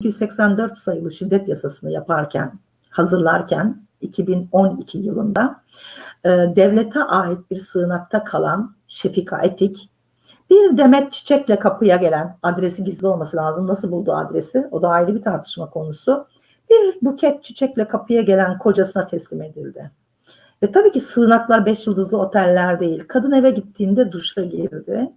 6284 sayılı şiddet yasasını yaparken, hazırlarken 2012 yılında e, devlete ait bir sığınakta kalan Şefika Etik bir demet çiçekle kapıya gelen adresi gizli olması lazım. Nasıl buldu adresi? O da ayrı bir tartışma konusu. Bir buket çiçekle kapıya gelen kocasına teslim edildi. Ve tabii ki sığınaklar beş yıldızlı oteller değil. Kadın eve gittiğinde duşa girdi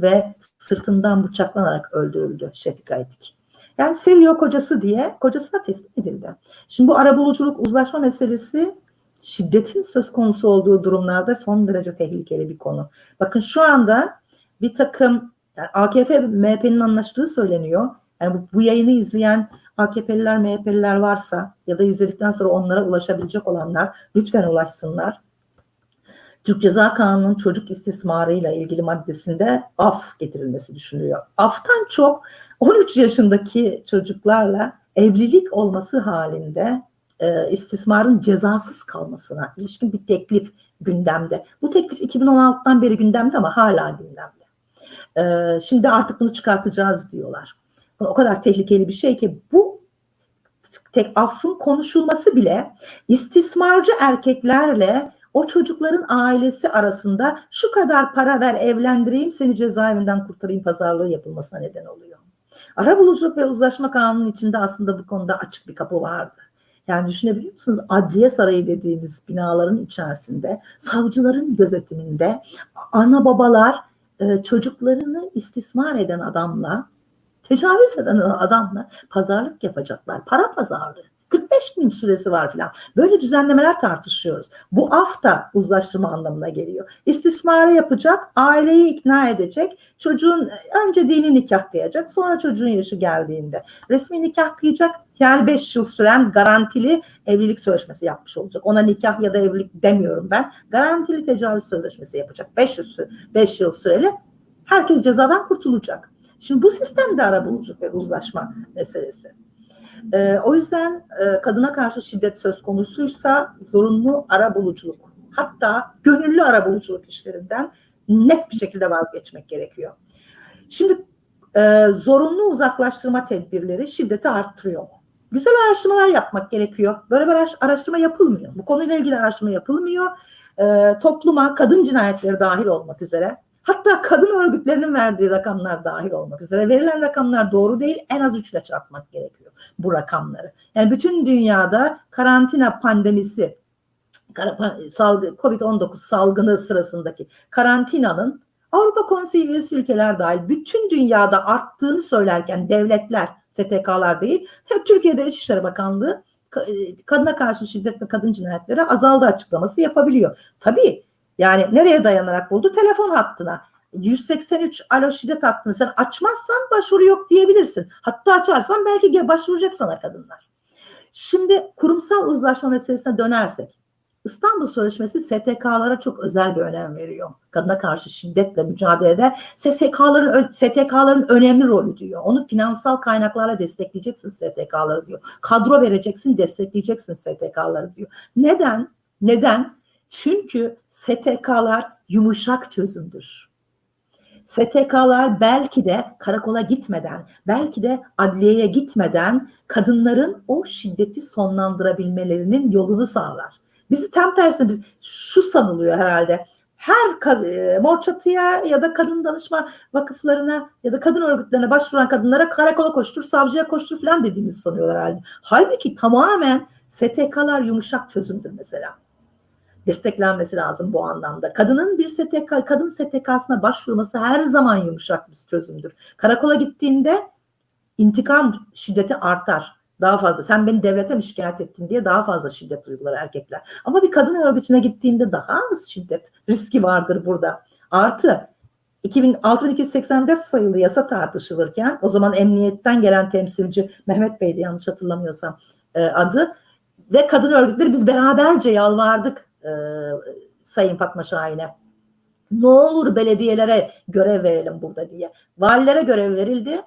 ve sırtından bıçaklanarak öldürüldü Şefika Etik. Yani seviyor kocası diye kocasına teslim edildi. Şimdi bu arabuluculuk uzlaşma meselesi şiddetin söz konusu olduğu durumlarda son derece tehlikeli bir konu. Bakın şu anda bir takım yani AKP MHP'nin anlaştığı söyleniyor. Yani bu, bu yayını izleyen AKP'liler, MHP'liler varsa ya da izledikten sonra onlara ulaşabilecek olanlar lütfen ulaşsınlar. Türk Ceza Kanunu'nun çocuk istismarıyla ilgili maddesinde af getirilmesi düşünülüyor. Aftan çok 13 yaşındaki çocuklarla evlilik olması halinde e, istismarın cezasız kalmasına ilişkin bir teklif gündemde. Bu teklif 2016'dan beri gündemde ama hala gündemde. E, şimdi artık bunu çıkartacağız diyorlar. O kadar tehlikeli bir şey ki bu tek affın konuşulması bile istismarcı erkeklerle o çocukların ailesi arasında şu kadar para ver evlendireyim seni cezaevinden kurtarayım pazarlığı yapılmasına neden oluyor. Arabuluculuk ve uzlaşma kanunun içinde aslında bu konuda açık bir kapı vardı. Yani düşünebiliyor musunuz? Adliye sarayı dediğimiz binaların içerisinde, savcıların gözetiminde ana babalar e, çocuklarını istismar eden adamla, tecavüz eden adamla pazarlık yapacaklar. Para pazarlığı. 45 gün süresi var filan. Böyle düzenlemeler tartışıyoruz. Bu af da uzlaştırma anlamına geliyor. İstismarı yapacak, aileyi ikna edecek, çocuğun önce dini nikah kıyacak, sonra çocuğun yaşı geldiğinde resmi nikah kıyacak, yani 5 yıl süren garantili evlilik sözleşmesi yapmış olacak. Ona nikah ya da evlilik demiyorum ben. Garantili tecavüz sözleşmesi yapacak. 5 yıl, 5 yıl süreli herkes cezadan kurtulacak. Şimdi bu sistemde ara buluculuk ve uzlaşma meselesi. E, o yüzden e, kadına karşı şiddet söz konusuysa zorunlu ara buluculuk hatta gönüllü ara buluculuk işlerinden net bir şekilde vazgeçmek gerekiyor. Şimdi e, zorunlu uzaklaştırma tedbirleri şiddeti arttırıyor? Güzel araştırmalar yapmak gerekiyor. Böyle bir araştırma yapılmıyor. Bu konuyla ilgili araştırma yapılmıyor. E, topluma kadın cinayetleri dahil olmak üzere Hatta kadın örgütlerinin verdiği rakamlar dahil olmak üzere verilen rakamlar doğru değil. En az üçle çarpmak gerekiyor bu rakamları. Yani bütün dünyada karantina pandemisi salgı COVID-19 salgını sırasındaki karantinanın Avrupa Konseyi üyesi ülkeler dahil bütün dünyada arttığını söylerken devletler, STK'lar değil, Türkiye'de İçişleri Bakanlığı kadına karşı şiddet ve kadın cinayetleri azaldı açıklaması yapabiliyor. Tabii yani nereye dayanarak buldu? Telefon hattına. 183 alo şiddet hattını sen açmazsan başvuru yok diyebilirsin. Hatta açarsan belki başvuracak sana kadınlar. Şimdi kurumsal uzlaşma meselesine dönersek. İstanbul Sözleşmesi STK'lara çok özel bir önem veriyor. Kadına karşı şiddetle mücadelede STK'ların STK'ların önemli rolü diyor. Onu finansal kaynaklarla destekleyeceksin STK'ları diyor. Kadro vereceksin, destekleyeceksin STK'ları diyor. Neden? Neden? Çünkü STK'lar yumuşak çözümdür. STK'lar belki de karakola gitmeden, belki de adliyeye gitmeden kadınların o şiddeti sonlandırabilmelerinin yolunu sağlar. Bizi tam tersine biz şu sanılıyor herhalde. Her e, mor çatıya ya da kadın danışma vakıflarına ya da kadın örgütlerine başvuran kadınlara karakola koştur, savcıya koştur falan dediğimizi sanıyorlar herhalde. Halbuki tamamen STK'lar yumuşak çözümdür mesela desteklenmesi lazım bu anlamda. Kadının bir STK, kadın STK'sına başvurması her zaman yumuşak bir çözümdür. Karakola gittiğinde intikam şiddeti artar. Daha fazla. Sen beni devlete mi şikayet ettin diye daha fazla şiddet uygular erkekler. Ama bir kadın örgütüne gittiğinde daha az şiddet riski vardır burada. Artı 6284 sayılı yasa tartışılırken o zaman emniyetten gelen temsilci Mehmet Bey'di yanlış hatırlamıyorsam e, adı ve kadın örgütleri biz beraberce yalvardık e, Sayın Fatma Şahin'e. Ne olur belediyelere görev verelim burada diye. Valilere görev verildi.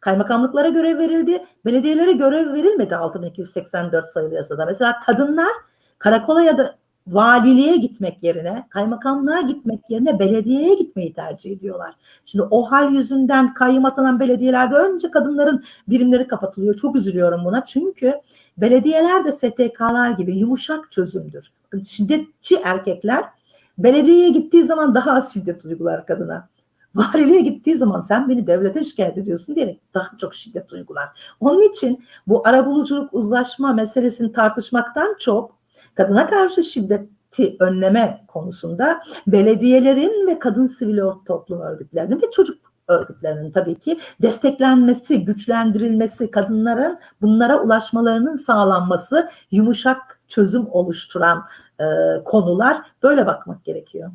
Kaymakamlıklara görev verildi. Belediyelere görev verilmedi 6284 sayılı yasada. Mesela kadınlar karakola ya da valiliğe gitmek yerine, kaymakamlığa gitmek yerine belediyeye gitmeyi tercih ediyorlar. Şimdi o hal yüzünden kayyum atanan belediyelerde önce kadınların birimleri kapatılıyor. Çok üzülüyorum buna. Çünkü belediyeler de STK'lar gibi yumuşak çözümdür. Şiddetçi erkekler belediyeye gittiği zaman daha az şiddet uygular kadına. Valiliğe gittiği zaman sen beni devlete şikayet ediyorsun diyerek daha çok şiddet uygular. Onun için bu arabuluculuk uzlaşma meselesini tartışmaktan çok kadına karşı şiddeti önleme konusunda belediyelerin ve kadın sivil toplum örgütlerinin ve çocuk örgütlerinin tabii ki desteklenmesi, güçlendirilmesi, kadınların bunlara ulaşmalarının sağlanması, yumuşak çözüm oluşturan e, konular böyle bakmak gerekiyor.